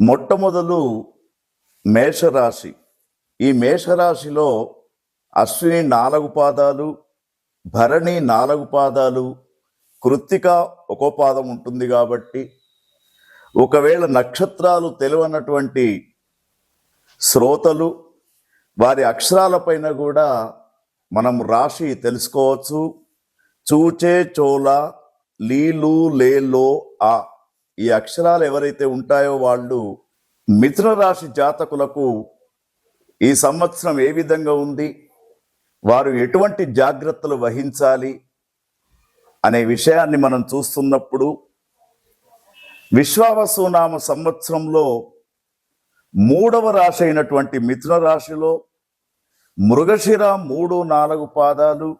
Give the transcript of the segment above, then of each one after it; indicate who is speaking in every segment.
Speaker 1: మొట్టమొదలు మేషరాశి. ఈ మేషరాశిలో అశ్విని నాలుగు పాదాలు భరణి నాలుగు పాదాలు కృత్తిక ఒక్కో పాదం ఉంటుంది కాబట్టి ఒకవేళ నక్షత్రాలు తెలియనటువంటి శ్రోతలు వారి అక్షరాలపైన కూడా మనం రాశి తెలుసుకోవచ్చు. చూచే చోల లీలు లేలో ఆ. ఈ అక్షరాలు ఎవరైతే ఉంటాయో వాళ్ళు మిథున రాశి జాతకులకు ఈ సంవత్సరం ఏ విధంగా ఉంది? వారు ఎటువంటి జాగ్రత్తలు వహించాలి? అనే విషయాన్ని మనం చూస్తున్నప్పుడు విశ్వావసునామ సంవత్సరంలో మూడవ రాశి అయినటువంటి మిథున రాశిలో మృగశిర మూడు నాలుగు పాదాలు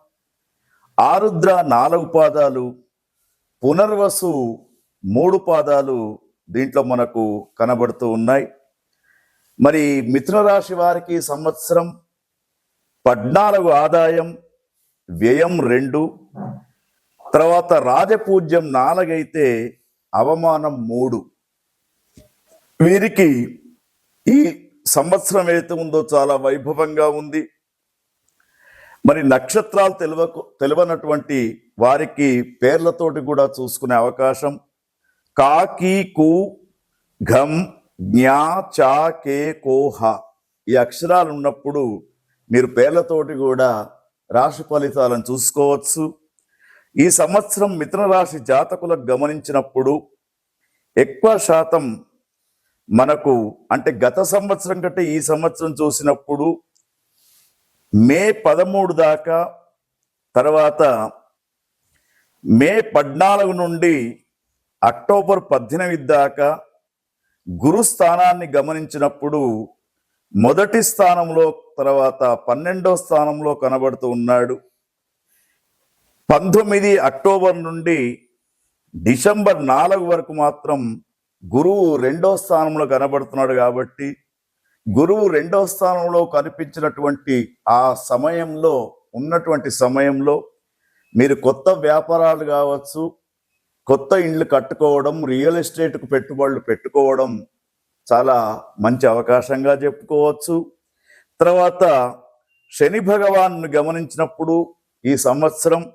Speaker 1: ఆరుద్ర నాలుగు పాదాలు పునర్వసు మూడు పాదాలు దీంట్లో మనకు కనబడుతూ ఉన్నాయి. మరి మిథున రాశి వారికి సంవత్సరం పద్నాలుగు ఆదాయం వ్యయం రెండు. తర్వాత రాజపూజ్యం నాలుగైతే అవమానం మూడు. వీరికి ఈ సంవత్సరం ఏదైతే ఉందో చాలా వైభవంగా ఉంది. మరి నక్షత్రాలు తెలివకు తెలియనటువంటి వారికి పేర్లతోటి కూడా చూసుకునే అవకాశం. కాకి కు ఘం జ్ఞా చా కే కోహ ఈ అక్షరాలు ఉన్నప్పుడు మీరు పేర్లతోటి కూడా రాశి ఫలితాలను చూసుకోవచ్చు. ఈ సంవత్సరం మిథున రాశి జాతకులకు గమనించినప్పుడు ఎక్కువ శాతం మనకు అంటే గత సంవత్సరం కంటే ఈ సంవత్సరం చూసినప్పుడు మే పదమూడు దాకా తర్వాత మే పద్నాలుగు నుండి అక్టోబర్ పద్దెనిమిది దాకా గురు స్థానాన్ని గమనించినప్పుడు మొదటి స్థానంలో తర్వాత పన్నెండో స్థానంలో కనబడుతూ ఉన్నాడు. పంతొమ్మిది అక్టోబర్ నుండి డిసెంబర్ నాలుగు వరకు మాత్రం గురువు రెండో స్థానంలో కనబడుతున్నాడు కాబట్టి గురువు రెండో స్థానంలో కనిపించినటువంటి ఆ సమయంలో ఉన్నటువంటి సమయంలో మీరు కొత్త వ్యాపారాలు కావచ్చు కొత్త ఇండ్లు కట్టుకోవడం రియల్ ఎస్టేట్కు పెట్టుబడులు పెట్టుకోవడం చాలా మంచి అవకాశంగా చెప్పుకోవచ్చు. తర్వాత శని భగవాన్ను గమనించినప్పుడు ఈ సంవత్సరం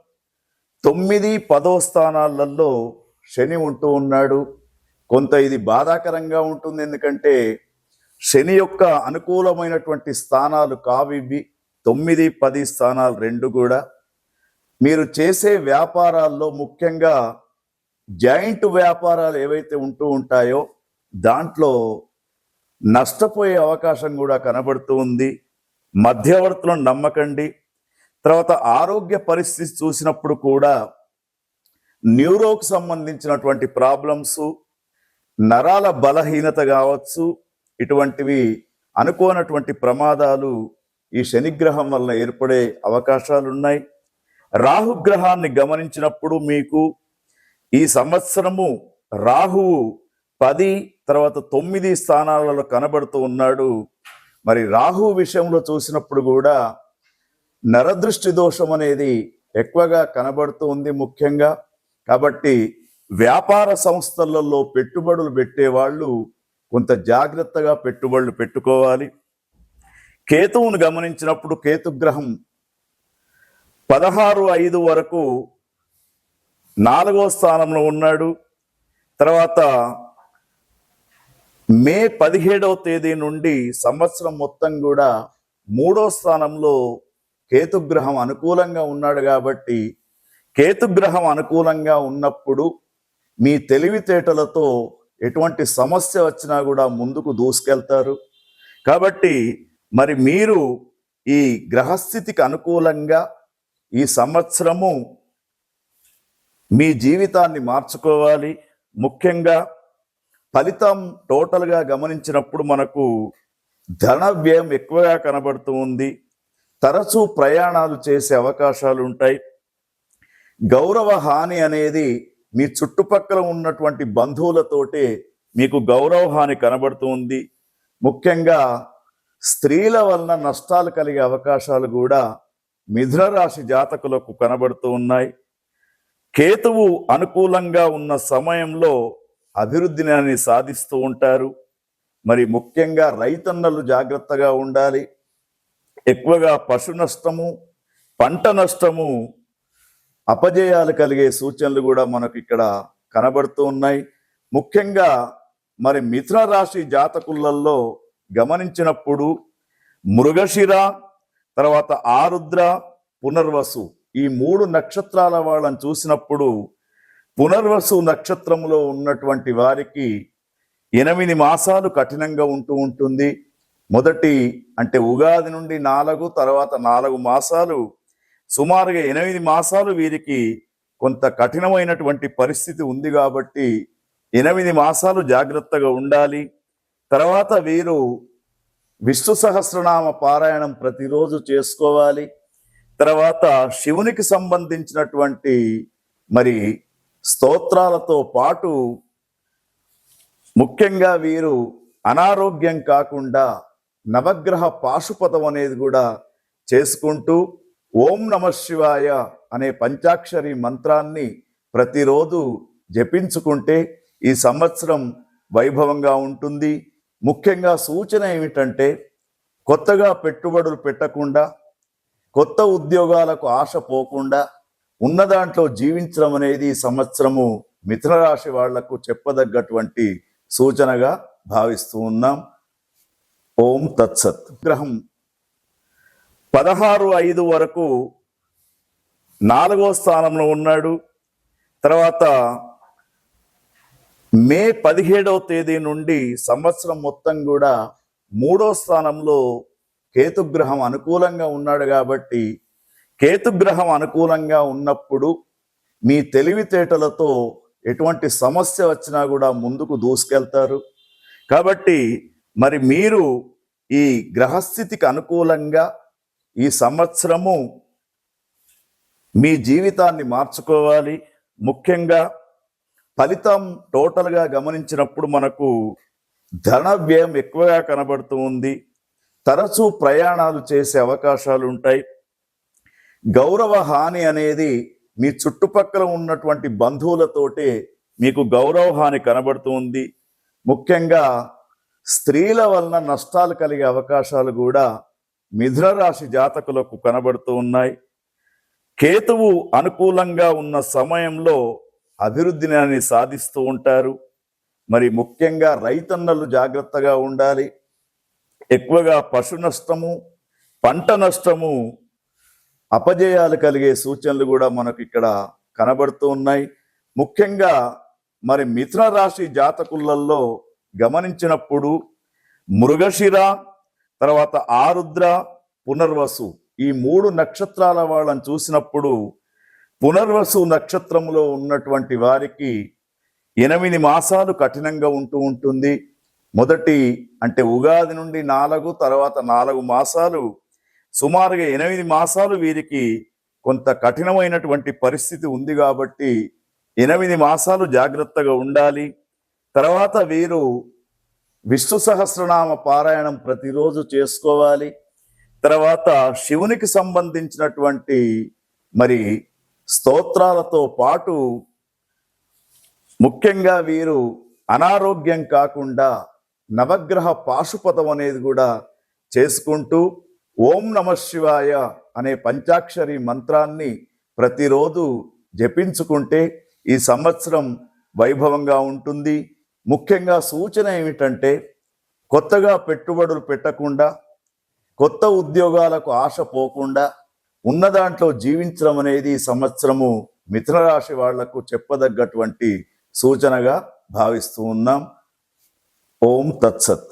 Speaker 1: తొమ్మిది పదో స్థానాలలో శని ఉంటూ ఉన్నాడు. కొంత ఇది బాధాకరంగా ఉంటుంది. ఎందుకంటే శని యొక్క అనుకూలమైనటువంటి స్థానాలు కావివి తొమ్మిది పది స్థానాలు రెండు కూడా. మీరు చేసే వ్యాపారాల్లో ముఖ్యంగా జాయింట్ వ్యాపారాలు ఏవైతే ఉంటూ ఉంటాయో దాంట్లో నష్టపోయే అవకాశం కూడా కనబడుతూ ఉంది. మధ్యవర్తులను నమ్మకండి. తర్వాత ఆరోగ్య పరిస్థితి చూసినప్పుడు కూడా న్యూరోకు సంబంధించినటువంటి ప్రాబ్లమ్స్ నరాల బలహీనత కావచ్చు ఇటువంటివి అనుకోనటువంటి ప్రమాదాలు ఈ శనిగ్రహం వల్ల ఏర్పడే అవకాశాలు ఉన్నాయి రాహుగ్రహాన్ని గమనించినప్పుడు మీకు ఈ సంవత్సరము రాహువు పది తర్వాత తొమ్మిది స్థానాలలో కనబడుతూ ఉన్నాడు. మరి రాహు విషయంలో చూసినప్పుడు కూడా నరదృష్టి దోషం అనేది ఎక్కువగా కనబడుతూ ఉంది ముఖ్యంగా. కాబట్టి వ్యాపార సంస్థలలో పెట్టుబడులు పెట్టేవాళ్ళు కొంత జాగ్రత్తగా పెట్టుబడులు పెట్టుకోవాలి. కేతువును గమనించినప్పుడు కేతుగ్రహం పదహారు ఐదు వరకు నాలుగో స్థానంలో ఉన్నాడు. తర్వాత మే పదిహేడవ తేదీ నుండి సంవత్సరం మొత్తం కూడా మూడో స్థానంలో కేతుగ్రహం అనుకూలంగా ఉన్నాడు కాబట్టి కేతుగ్రహం అనుకూలంగా ఉన్నప్పుడు మీ తెలివితేటలతో ఎటువంటి సమస్య వచ్చినా కూడా ముందుకు దూసుకెళ్తారు. కాబట్టి మరి మీరు ఈ గ్రహస్థితికి అనుకూలంగా ఈ సంవత్సరము మీ జీవితాన్ని మార్చుకోవాలి. ముఖ్యంగా ఫలితం టోటల్గా గమనించినప్పుడు మనకు ధన వ్యయం ఎక్కువగా కనబడుతూ ఉంది. తరచూ ప్రయాణాలు చేసే అవకాశాలు ఉంటాయి. గౌరవ హాని అనేది మీ చుట్టుపక్కల ఉన్నటువంటి బంధువులతోటే మీకు గౌరవ హాని కనబడుతూ ఉంది. ముఖ్యంగా స్త్రీల వలన నష్టాలు కలిగే అవకాశాలు కూడా మిథున రాశి జాతకులకు కనబడుతూ ఉన్నాయి. కేతువు అనుకూలంగా ఉన్న సమయంలో అభివృద్ధిని సాధిస్తూ ఉంటారు. మరి ముఖ్యంగా రైతన్నలు జాగ్రత్తగా ఉండాలి. ఎక్కువగా పశు నష్టము పంట నష్టము అపజయాలు కలిగే సూచనలు కూడా మనకు ఇక్కడ కనబడుతూ ఉన్నాయి. ముఖ్యంగా మరి మిథున రాశి జాతకులలో గమనించినప్పుడు మృగశిర తర్వాత ఆరుద్ర పునర్వసు ఈ మూడు నక్షత్రాల వాళ్ళని చూసినప్పుడు పునర్వసు నక్షత్రంలో ఉన్నటువంటి వారికి ఎనిమిది మాసాలు కఠినంగా ఉంటూ ఉంటుంది. మొదటి అంటే ఉగాది నుండి నాలుగు తర్వాత నాలుగు మాసాలు. సుమారుగా ఎనిమిది మాసాలు వీరికి కొంత కఠినమైనటువంటి పరిస్థితి ఉంది కాబట్టి ఎనిమిది మాసాలు జాగ్రత్తగా ఉండాలి. తర్వాత వీరు విష్ణు సహస్రనామ పారాయణం ప్రతిరోజు చేసుకోవాలి. తర్వాత శివునికి సంబంధించినటువంటి మరి స్తోత్రాలతో పాటు ముఖ్యంగా వీరు అనారోగ్యం కాకుండా నవగ్రహ పాశుపతం అనేది కూడా చేసుకుంటూ ఓం నమ శివాయ అనే పంచాక్షరి మంత్రాన్ని ప్రతిరోజు జపించుకుంటే ఈ సంవత్సరం వైభవంగా ఉంటుంది. ముఖ్యంగా సూచన ఏమిటంటే కొత్తగా పెట్టుబడులు పెట్టకుండా కొత్త ఉద్యోగాలకు ఆశ పోకుండా ఉన్న దాంట్లో జీవించడం అనేది ఈ సంవత్సరము మిథున రాశి వాళ్ళకు చెప్పదగ్గటువంటి సూచనగా భావిస్తూ ఉన్నాం. ఓం తత్సత్. గ్రహం పదహారు ఐదు వరకు నాలుగో స్థానంలో ఉన్నాడు. తర్వాత మే పదిహేడవ తేదీ నుండి సంవత్సరం మొత్తం కూడా మూడో స్థానంలో కేతుగ్రహం అనుకూలంగా ఉన్నాడు కాబట్టి కేతుగ్రహం అనుకూలంగా ఉన్నప్పుడు మీ తెలివితేటలతో ఎటువంటి సమస్య వచ్చినా కూడా ముందుకు దూసుకెళ్తారు. కాబట్టి మరి మీరు ఈ గ్రహస్థితికి అనుకూలంగా ఈ సంవత్సరము మీ జీవితాన్ని మార్చుకోవాలి. ముఖ్యంగా ఫలితం టోటల్గా గమనించినప్పుడు మనకు ధన వ్యయం ఎక్కువగా కనబడుతూ ఉంది. తరచూ ప్రయాణాలు చేసే అవకాశాలు ఉంటాయి. గౌరవ హాని అనేది మీ చుట్టుపక్కల ఉన్నటువంటి బంధువులతోటే మీకు గౌరవ హాని కనబడుతూ ఉంది. ముఖ్యంగా స్త్రీల వలన నష్టాలు కలిగే అవకాశాలు కూడా మిథున రాశి జాతకులకు కనబడుతూ ఉన్నాయి. కేతువు అనుకూలంగా ఉన్న సమయంలో అభివృద్ధిని సాధిస్తూ ఉంటారు. మరి ముఖ్యంగా రైతన్నలు జాగ్రత్తగా ఉండాలి. ఎక్కువగా పశు నష్టము పంట నష్టము అపజయాలు కలిగే సూచనలు కూడా మనకు ఇక్కడ కనబడుతూ ఉన్నాయి. ముఖ్యంగా మరి మిథున రాశి జాతకులలో గమనించినప్పుడు మృగశిర తర్వాత ఆరుద్ర పునర్వసు ఈ మూడు నక్షత్రాల వాళ్ళని చూసినప్పుడు పునర్వసు నక్షత్రంలో ఉన్నటువంటి వారికి ఎనిమిది మాసాలు కఠినంగా ఉంటూ ఉంటుంది. మొదటి అంటే ఉగాది నుండి నాలుగు తర్వాత నాలుగు మాసాలు సుమారుగా ఎనిమిది మాసాలు వీరికి కొంత కఠినమైనటువంటి పరిస్థితి ఉంది కాబట్టి ఎనిమిది మాసాలు జాగ్రత్తగా ఉండాలి. తర్వాత వీరు విష్ణు సహస్రనామ పారాయణం ప్రతిరోజు చేసుకోవాలి. తర్వాత శివునికి సంబంధించినటువంటి మరి స్తోత్రాలతో పాటు ముఖ్యంగా వీరు అనారోగ్యం కాకుండా నవగ్రహ పాశుపతం అనేది కూడా చేసుకుంటూ ఓం నమ శివాయ అనే పంచాక్షరి మంత్రాన్ని ప్రతిరోజు జపించుకుంటే ఈ సంవత్సరం వైభవంగా ఉంటుంది. ముఖ్యంగా సూచన ఏమిటంటే కొత్తగా పెట్టుబడులు పెట్టకుండా కొత్త ఉద్యోగాలకు ఆశ పోకుండా ఉన్న దాంట్లో జీవించడం అనేది ఈ సంవత్సరము మిథున రాశి వాళ్ళకు చెప్పదగ్గటువంటి సూచనగా భావిస్తూ ఉన్నాం. ఓం తత్సత్